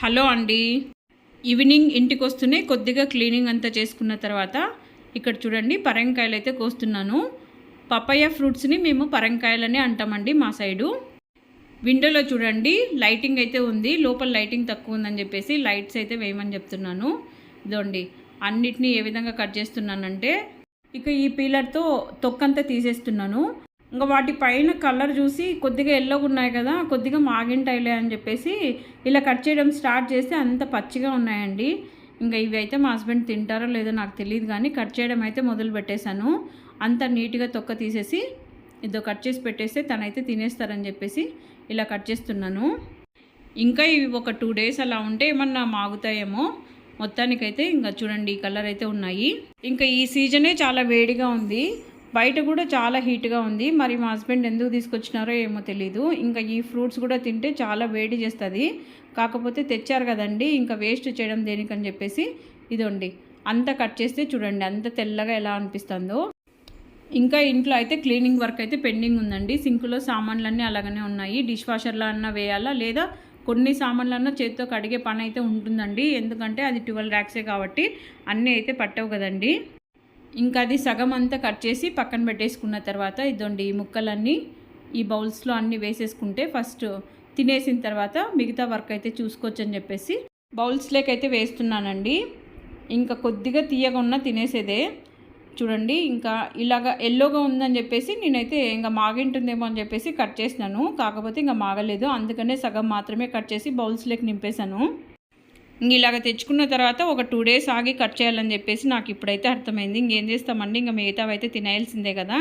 Hello అండి. Evening ఇంటికి వస్తూనే కొద్దిగా క్లీనింగ్ అంతా చేసుకున్న తర్వాత ఇక్కడ చూడండి పరంకాయలు అయితే కోస్తున్నాను. పపాయ ఫ్రూట్స్ని మేము పరంకాయలని అంటామండి మా సైడు. విండోలో చూడండి లైటింగ్ అయితే ఉంది. లోపల లైటింగ్ తక్కువ ఉందని చెప్పేసి లైట్స్ అయితే వేయమని చెప్తున్నాను. ఇదండి అన్నిటినీ ఏ విధంగా కట్ చేస్తున్నానంటే ఇక ఈ పీలర్తో తొక్కంతా తీసేస్తున్నాను. ఇంకా వాటి పైన కలర్ చూసి కొద్దిగా ఎల్లోగా ఉన్నాయి కదా కొద్దిగా మాగింటాయిలే అని చెప్పేసి ఇలా కట్ చేయడం స్టార్ట్ చేస్తే అంత పచ్చిగా ఉన్నాయండి. ఇంకా ఇవి అయితే మా హస్బెండ్ తింటారో లేదో నాకు తెలియదు కానీ కట్ చేయడం అయితే మొదలు పెట్టేశాను. అంత నీట్గా తొక్క తీసేసి ఇదో కట్ చేసి పెట్టేస్తే తనైతే తినేస్తారని చెప్పేసి ఇలా కట్ చేస్తున్నాను. ఇంకా ఇవి ఒక టూ డేస్ అలా ఉంటే ఏమన్నా మాగుతాయేమో మొత్తానికైతే ఇంకా చూడండి ఈ కలర్ అయితే ఉన్నాయి. ఇంకా ఈ సీజనే చాలా వేడిగా ఉంది. బయట కూడా చాలా హీట్గా ఉంది. మరి మా హస్బెండ్ ఎందుకు తీసుకొచ్చినారో ఏమో తెలీదు. ఇంకా ఈ ఫ్రూట్స్ కూడా తింటే చాలా వేడి చేస్తుంది. కాకపోతే తెచ్చారు కదండి ఇంకా వేస్ట్ చేయడం దేనికని చెప్పేసి ఇదండి. అంతా కట్ చేస్తే చూడండి అంత తెల్లగా ఎలా అనిపిస్తుందో. ఇంకా ఇంట్లో అయితే క్లీనింగ్ వర్క్ అయితే పెండింగ్ ఉందండి. సింకులో సామాన్లన్నీ అలాగనే ఉన్నాయి. డిష్ వాషర్లో అన్నా వేయాలా లేదా కొన్ని సామాన్లన్నా చేతితో కడిగే పని అయితే ఉంటుందండి. ఎందుకంటే అది ట్వెల్వ్ ర్యాక్సే కాబట్టి అన్నీ అయితే పట్టవు కదండి. ఇంకా అది సగం అంతా కట్ చేసి పక్కన పెట్టేసుకున్న తర్వాత ఇదండి ఈ ముక్కలన్నీ ఈ బౌల్స్లో అన్నీ వేసేసుకుంటే ఫస్ట్ తినేసిన తర్వాత మిగతా వర్క్ అయితే చూసుకోవచ్చు అని చెప్పేసి బౌల్స్లోకి అయితే వేస్తున్నానండి. ఇంకా కొద్దిగా తీయగా ఉన్న తినేసేదే. చూడండి ఇంకా ఇలాగా ఎల్లోగా ఉందని చెప్పేసి నేనైతే ఇంకా మాగింటుందేమో అని చెప్పేసి కట్ చేసినాను. కాకపోతే ఇంకా మాగలేదు. అందుకనే సగం మాత్రమే కట్ చేసి బౌల్స్లోకి నింపేశాను. ఇంక ఇలాగ తెచ్చుకున్న తర్వాత ఒక టూ డేస్ ఆగి కట్ చేయాలని చెప్పేసి నాకు ఇప్పుడైతే అర్థమైంది. ఇంకేం చేస్తామండి? ఇంకా మిగతావి అయితే తినేయాల్సిందే కదా?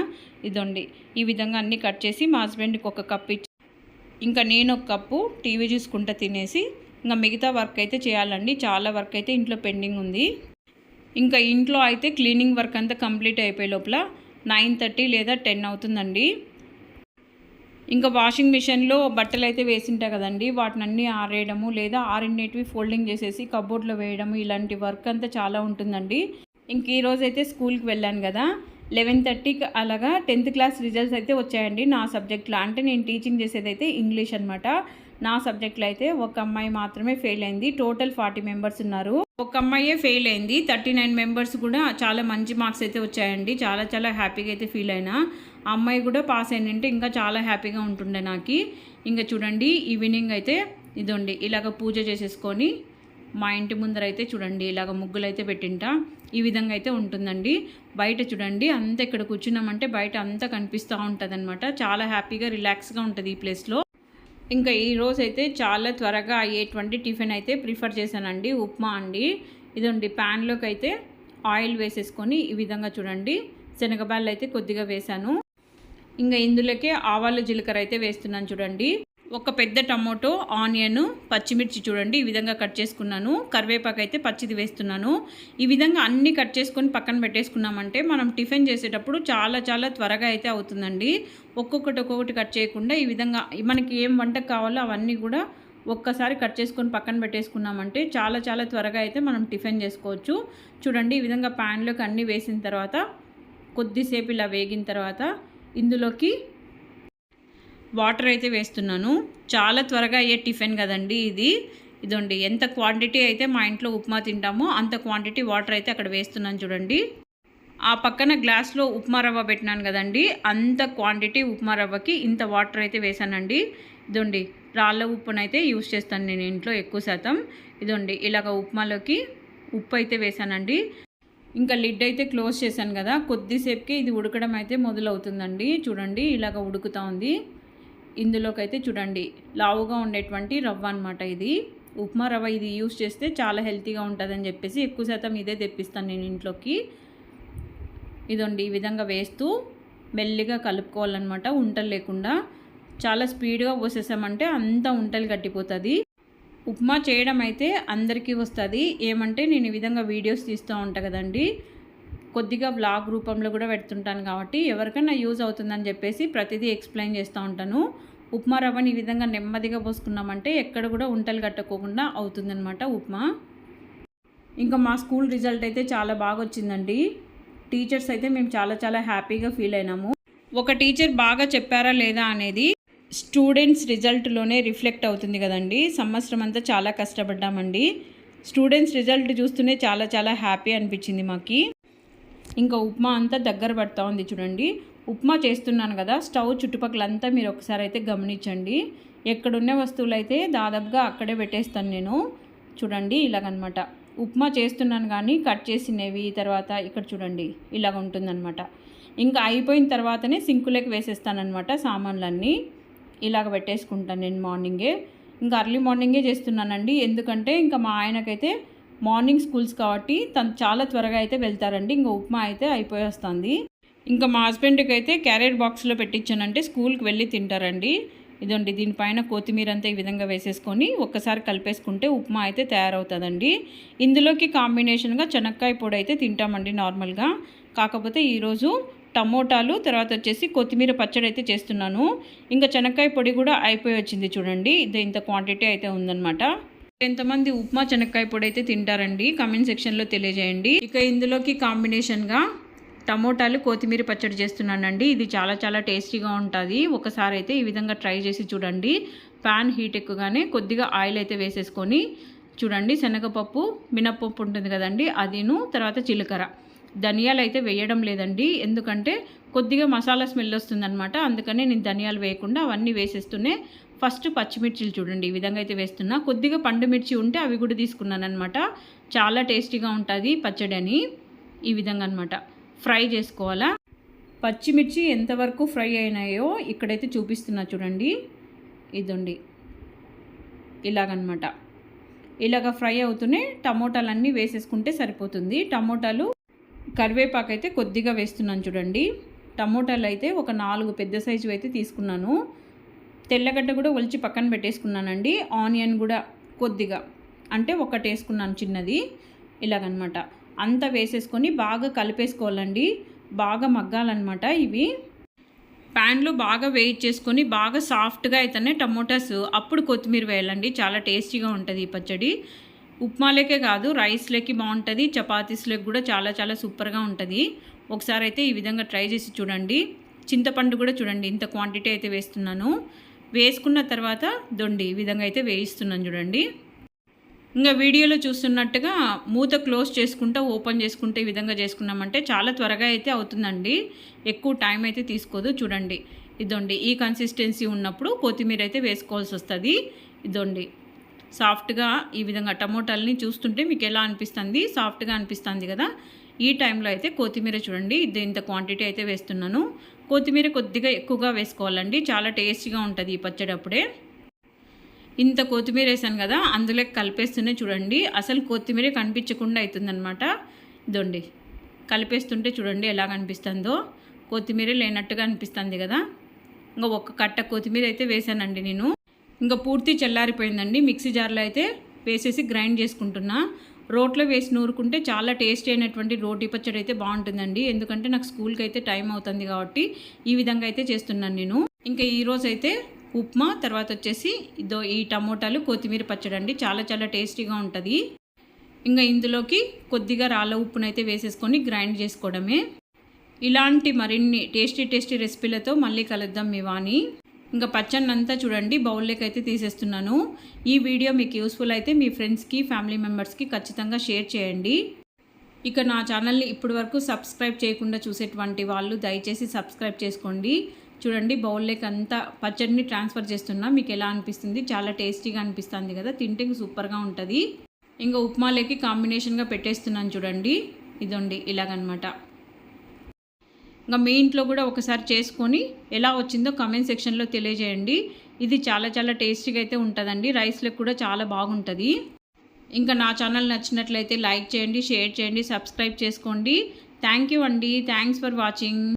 ఇదండి. ఈ విధంగా అన్నీ కట్ చేసి మా హస్బెండ్కి ఒక కప్ ఇచ్చి ఇంకా నేను ఒక కప్పు టీవీ చూసుకుంటా తినేసి ఇంకా మిగతా వర్క్ అయితే చేయాలండి. చాలా వర్క్ అయితే ఇంట్లో పెండింగ్ ఉంది. ఇంకా ఇంట్లో అయితే క్లీనింగ్ వర్క్ అంతా కంప్లీట్ అయిపోయే లోపల నైన్ థర్టీ లేదా టెన్ అవుతుందండి. ఇంకా వాషింగ్ మిషన్లో బట్టలు అయితే వేసింటా కదండి వాటిని అన్నీ ఆరేయడము లేదా ఆరినేటివి ఫోల్డింగ్ చేసేసి కబోర్డ్లో వేయడము ఇలాంటి వర్క్ అంతా చాలా ఉంటుందండి. ఇంక ఈరోజు అయితే స్కూల్కి వెళ్ళాను కదా లెవెన్ థర్టీకి అలాగా టెన్త్ క్లాస్ రిజల్ట్స్ అయితే వచ్చాయండి నా సబ్జెక్ట్లో అంటే నేను టీచింగ్ చేసేది అయితే ఇంగ్లీష్ అనమాట నా సబ్జెక్ట్లో అయితే ఒక అమ్మాయి మాత్రమే ఫెయిల్ అయింది. టోటల్ ఫార్టీ మెంబర్స్ ఉన్నారు. ఒక అమ్మాయే ఫెయిల్ అయింది. థర్టీ నైన్ మెంబర్స్ కూడా చాలా మంచి మార్క్స్ అయితే వచ్చాయండి. చాలా చాలా హ్యాపీగా అయితే ఫీల్ అయినా. ఆ అమ్మాయి కూడా పాస్ అయిందంటే ఇంకా చాలా హ్యాపీగా ఉంటుండే నాకు. ఇంకా చూడండి ఈవినింగ్ అయితే ఇదండి ఇలాగ పూజ చేసేసుకొని మా ఇంటి ముందర అయితే చూడండి ఇలాగ ముగ్గులు అయితే పెట్టింటా. ఈ విధంగా అయితే ఉంటుందండి. బయట చూడండి అంత ఇక్కడ కూర్చున్నామంటే బయట అంతా కనిపిస్తూ ఉంటుంది చాలా హ్యాపీగా రిలాక్స్గా ఉంటుంది ఈ ప్లేస్లో. ఇంకా ఈరోజు అయితే చాలా త్వరగా అయ్యేటువంటి టిఫిన్ అయితే ప్రిఫర్ చేశానండి. ఉప్మా అండి. ఇదండి ప్యాన్లోకి అయితే ఆయిల్ వేసేసుకొని ఈ విధంగా చూడండి. శనగబాళ్ళు అయితే కొద్దిగా వేశాను. ఇంకా ఇందులోకే ఆవాలు జీలకర్ర అయితే వేస్తున్నాను చూడండి. ఒక పెద్ద టమోటో ఆనియన్ పచ్చిమిర్చి చూడండి ఈ విధంగా కట్ చేసుకున్నాను. కరివేపాకు అయితే పచ్చిది వేస్తున్నాను. ఈ విధంగా అన్నీ కట్ చేసుకొని పక్కన పెట్టేసుకున్నామంటే మనం టిఫిన్ చేసేటప్పుడు చాలా చాలా త్వరగా అయితే అవుతుందండి. ఒక్కొక్కటి ఒక్కొక్కటి కట్ చేయకుండా ఈ విధంగా మనకి ఏం వంటకు కావాలో అవన్నీ కూడా ఒక్కసారి కట్ చేసుకొని పక్కన పెట్టేసుకున్నామంటే చాలా చాలా త్వరగా అయితే మనం టిఫిన్ చేసుకోవచ్చు. చూడండి ఈ విధంగా ప్యాన్లోకి అన్నీ వేసిన తర్వాత కొద్దిసేపు ఇలా వేగిన తర్వాత ఇందులోకి వాటర్ అయితే వేస్తున్నాను. చాలా త్వరగా అయ్యే టిఫిన్ కదండి ఇది. ఇదండి ఎంత క్వాంటిటీ అయితే మా ఇంట్లో ఉప్మా తింటామో అంత క్వాంటిటీ వాటర్ అయితే అక్కడ వేస్తున్నాను చూడండి. ఆ పక్కన గ్లాస్లో ఉప్మా రవ్వ పెట్టినాను కదండి. అంత క్వాంటిటీ ఉప్మా రవ్వకి ఇంత వాటర్ అయితే వేసానండి ఇదండి రాళ్ళ ఉప్పునైతే యూస్ చేస్తాను నేను ఇంట్లో ఎక్కువ శాతం. ఇదండి ఇలాగ ఉప్మాలోకి ఉప్పు అయితే వేసానండి ఇంకా లిడ్ అయితే క్లోజ్ చేశాను కదా. కొద్దిసేపుకి ఇది ఉడకడం అయితే మొదలవుతుందండి. చూడండి ఇలాగ ఉడుకుతూ ఉంది. ఇందులోకైతే చూడండి లావుగా ఉండేటువంటి రవ్వ అనమాట ఇది. ఉప్మా రవ్వ ఇది యూస్ చేస్తే చాలా హెల్తీగా ఉంటుందని చెప్పేసి ఎక్కువ శాతం ఇదే తెప్పిస్తాను నేను ఇంట్లోకి. ఇదండి ఈ విధంగా వేస్తూ మెల్లిగా కలుపుకోవాలన్నమాట ఉంటలు లేకుండా. చాలా స్పీడ్గా పోసేసామంటే అంత ఉంటలు గట్టిపోతుంది. ఉప్మా చేయడం అయితే అందరికీ వస్తుంది. ఏమంటే నేను ఈ విధంగా వీడియోస్ తీస్తూ ఉంటాను కదండి. కొద్దిగా బ్లాగ్ రూపంలో కూడా పెడుతుంటాను కాబట్టి ఎవరికైనా యూజ్ అవుతుందని చెప్పేసి ప్రతిదీ ఎక్స్ప్లెయిన్ చేస్తూ ఉంటాను. ఉప్మా రవ్వని ఈ విధంగా నెమ్మదిగా పోసుకున్నామంటే ఎక్కడ కూడా ఉంటలు కట్టుకోకుండా అవుతుందన్నమాట ఉప్మా. ఇంకా మా స్కూల్ రిజల్ట్ అయితే చాలా బాగా వచ్చిందండి. టీచర్స్ అయితే మేము చాలా చాలా హ్యాపీగా ఫీల్ అయినాము. ఒక టీచర్ బాగా చెప్పారా లేదా అనేది స్టూడెంట్స్ రిజల్ట్లోనే రిఫ్లెక్ట్ అవుతుంది కదండి. సంవత్సరం అంతా చాలా కష్టపడ్డామండి. స్టూడెంట్స్ రిజల్ట్ చూస్తూనే చాలా చాలా హ్యాపీ అనిపించింది మాకు. ఇంకా ఉప్మా అంతా దగ్గర పడుతూ ఉంది చూడండి. ఉప్మా చేస్తున్నాను కదా స్టవ్ చుట్టుపక్కలంతా మీరు ఒకసారి అయితే గమనించండి. ఎక్కడున్న వస్తువులు అయితే దాదాపుగా అక్కడే పెట్టేస్తాను నేను. చూడండి ఇలాగనమాట. ఉప్మా చేస్తున్నాను కానీ కట్ చేసినవి తర్వాత ఇక్కడ చూడండి ఇలాగ ఉంటుందన్నమాట ఇంకా అయిపోయిన తర్వాతనే సింకులోకి వేసేస్తానమాట సామాన్లన్నీ. ఇలాగ పెట్టేసుకుంటాను నేను మార్నింగే. ఇంకా అర్లీ మార్నింగే చేస్తున్నానండి. ఎందుకంటే ఇంకా మా ఆయనకైతే మార్నింగ్ స్కూల్స్ కాబట్టి తను చాలా త్వరగా అయితే వెళ్తారండి. ఇంకా ఉప్మా అయితే అయిపోయేస్తుంది. ఇంకా మా హస్బెండ్కి అయితే క్యారెట్ బాక్స్లో పెట్టించానంటే స్కూల్కి వెళ్ళి తింటారండి. ఇదండి దీనిపైన కొత్తిమీర అంతా ఈ విధంగా వేసేసుకొని ఒక్కసారి కలిపేసుకుంటే ఉప్మా అయితే తయారవుతుందండి. ఇందులోకి కాంబినేషన్గా చెనక్కాయ పొడి అయితే తింటామండి నార్మల్గా. కాకపోతే ఈరోజు టమోటాలు తర్వాత వచ్చేసి కొత్తిమీర పచ్చడి అయితే చేస్తున్నాను. ఇంకా చెనక్కాయ పొడి కూడా అయిపోయి వచ్చింది చూడండి. ఇది ఇంత క్వాంటిటీ అయితే ఉందన్నమాట. ఎంతమంది ఉప్మా చెనక్కాయ పొడి అయితే తింటారండి కమెంట్ సెక్షన్లో తెలియజేయండి. ఇక ఇందులోకి కాంబినేషన్గా టమోటాలు కొత్తిమీర పచ్చడి చేస్తున్నానండి. ఇది చాలా చాలా టేస్టీగా ఉంటుంది. ఒకసారి అయితే ఈ విధంగా ట్రై చేసి చూడండి. ప్యాన్ హీట్ ఎక్కువగానే కొద్దిగా ఆయిల్ అయితే వేసేసుకొని చూడండి. శనగపప్పు మినప్పప్పు ఉంటుంది కదండి అదిను తర్వాత జీలకర్ర. ధనియాలు అయితే వేయడం లేదండి. ఎందుకంటే కొద్దిగా మసాలా స్మెల్ వస్తుందనమాట అందుకనే నేను ధనియాలు వేయకుండా అవన్నీ వేసేస్తూనే ఫస్ట్ పచ్చిమిర్చిలు చూడండి ఈ విధంగా అయితే వేస్తున్నా. కొద్దిగా పండు మిర్చి ఉంటే అవి కూడా తీసుకున్నాను అనమాట చాలా టేస్టీగా ఉంటుంది పచ్చడి అని ఈ విధంగా అనమాట ఫ్రై చేసుకోవాలా? పచ్చిమిర్చి ఎంతవరకు ఫ్రై అయినాయో ఇక్కడైతే చూపిస్తున్నా చూడండి. ఇదండి. ఇలాగనమాట ఇలాగ ఫ్రై అవుతూనే టమోటాలన్నీ వేసేసుకుంటే సరిపోతుంది. టమోటాలు కరివేపాకు అయితే కొద్దిగా వేస్తున్నాను చూడండి. టమోటాలు అయితే ఒక నాలుగు పెద్ద సైజు అయితే తీసుకున్నాను. తెల్లగడ్డ కూడా ఒలిచి పక్కన పెట్టేసుకున్నానండి. ఆనియన్ కూడా కొద్దిగా అంటే ఒకటి వేసుకున్నాను చిన్నది. ఇలాగనమాట. అంతా వేసేసుకొని బాగా కలిపేసుకోవాలండి. బాగా మగ్గాలన్నమాట ఇవి. ప్యాన్లో బాగా వెయిట్ చేసుకొని బాగా సాఫ్ట్గా అయితేనే టమోటాస్ అప్పుడు కొత్తిమీర వేయాలండి. చాలా టేస్టీగా ఉంటుంది ఈ పచ్చడి. ఉప్మాలేకే కాదు రైస్లోకి బాగుంటుంది చపాతీస్లోకి కూడా చాలా చాలా సూపర్గా ఉంటుంది. ఒకసారి అయితే ఈ విధంగా ట్రై చేసి చూడండి. చింతపండు కూడా చూడండి ఇంత క్వాంటిటీ అయితే వేస్తున్నాను. వేసుకున్న తర్వాత దొండి ఈ విధంగా అయితే వేయిస్తున్నాను చూడండి. ఇంకా వీడియోలో చూస్తున్నట్టుగా మూత క్లోజ్ చేసుకుంటా ఓపెన్ చేసుకుంటే ఈ విధంగా చేసుకున్నామంటే చాలా త్వరగా అయితే అవుతుందండి. ఎక్కువ టైం అయితే తీసుకోదు చూడండి. ఇదండి ఈ కన్సిస్టెన్సీ ఉన్నప్పుడు కొత్తిమీర అయితే వేసుకోవాల్సి వస్తుంది. ఇదండి. సాఫ్ట్గా ఈ విధంగా టమోటాలని చూస్తుంటే మీకు ఎలా అనిపిస్తుంది? సాఫ్ట్గా అనిపిస్తుంది కదా? ఈ టైంలో అయితే కొత్తిమీర చూడండి. ఇది ఇంత క్వాంటిటీ అయితే వేస్తున్నాను. కొత్తిమీర కొద్దిగా ఎక్కువగా వేసుకోవాలండి. చాలా టేస్టీగా ఉంటుంది ఈ పచ్చడి అప్పుడే. ఇంత కొత్తిమీర వేసాను కదా అందులో కలిపేస్తూనే చూడండి. అసలు కొత్తిమీర కనిపించకుండా అవుతుందనమాట ఇదండి కలిపేస్తుంటే చూడండి ఎలా కనిపిస్తుందో కొత్తిమీర లేనట్టుగా అనిపిస్తుంది కదా. ఇంకా ఒక కట్ట కొత్తిమీర అయితే వేసానండి నేను. ఇంకా పూర్తి చల్లారిపోయిందండి. మిక్సీ జార్లో అయితే వేసేసి గ్రైండ్ చేసుకుంటున్నా. రోట్లో వేసి నూరుకుంటే చాలా టేస్టీ అయినటువంటి రోటీ పచ్చడి అయితే బాగుంటుందండి. ఎందుకంటే నాకు స్కూల్కి అయితే టైం అవుతుంది కాబట్టి ఈ విధంగా అయితే చేస్తున్నాను నేను. ఇంకా ఈరోజు అయితే ఉప్మా తర్వాత వచ్చేసి ఇదో ఈ టమోటాలు కొత్తిమీర పచ్చడి అండి. చాలా చాలా టేస్టీగా ఉంటుంది. ఇంకా ఇందులోకి కొద్దిగా రాళ్ళ ఉప్పునైతే వేసేసుకొని గ్రైండ్ చేసుకోవడమే. ఇలాంటి మరిన్ని టేస్టీ టేస్టీ రెసిపీలతో మళ్ళీ కలుద్దాం మీ వాణి. ఇంకా పచ్చడిని అంతా చూడండి బౌల్లోకి అయితే తీసేస్తున్నాను. ఈ వీడియో మీకు యూస్ఫుల్ అయితే మీ ఫ్రెండ్స్కి ఫ్యామిలీ మెంబర్స్కి ఖచ్చితంగా షేర్ చేయండి. ఇక నా ఛానల్ని ఇప్పటి వరకు సబ్స్క్రైబ్ చేయకుండా చూసేటువంటి వాళ్ళు దయచేసి సబ్స్క్రైబ్ చేసుకోండి. చూడండి బౌల్లోకి అంతా పచ్చడిని ట్రాన్స్ఫర్ చేస్తున్నా మీకు ఎలా అనిపిస్తుంది? చాలా టేస్టీగా అనిపిస్తుంది కదా తింటే సూపర్గా ఉంటుంది. ఇంకా ఉప్మాలోకి కాంబినేషన్గా పెట్టేస్తున్నాను చూడండి. ఇదండి ఇలాగనమాట. ఇంకా మీ ఇంట్లో కూడా ఒకసారి చేసుకొని ఎలా వచ్చిందో కమెంట్ సెక్షన్లో తెలియజేయండి. ఇది చాలా చాలా టేస్టీగా అయితే ఉంటుందండి. రైస్లకు కూడా చాలా బాగుంటుంది. ఇంకా నా ఛానల్ నచ్చినట్లయితే లైక్ చేయండి షేర్ చేయండి సబ్స్క్రైబ్ చేసుకోండి. థ్యాంక్ యూ అండి. Thanks for watching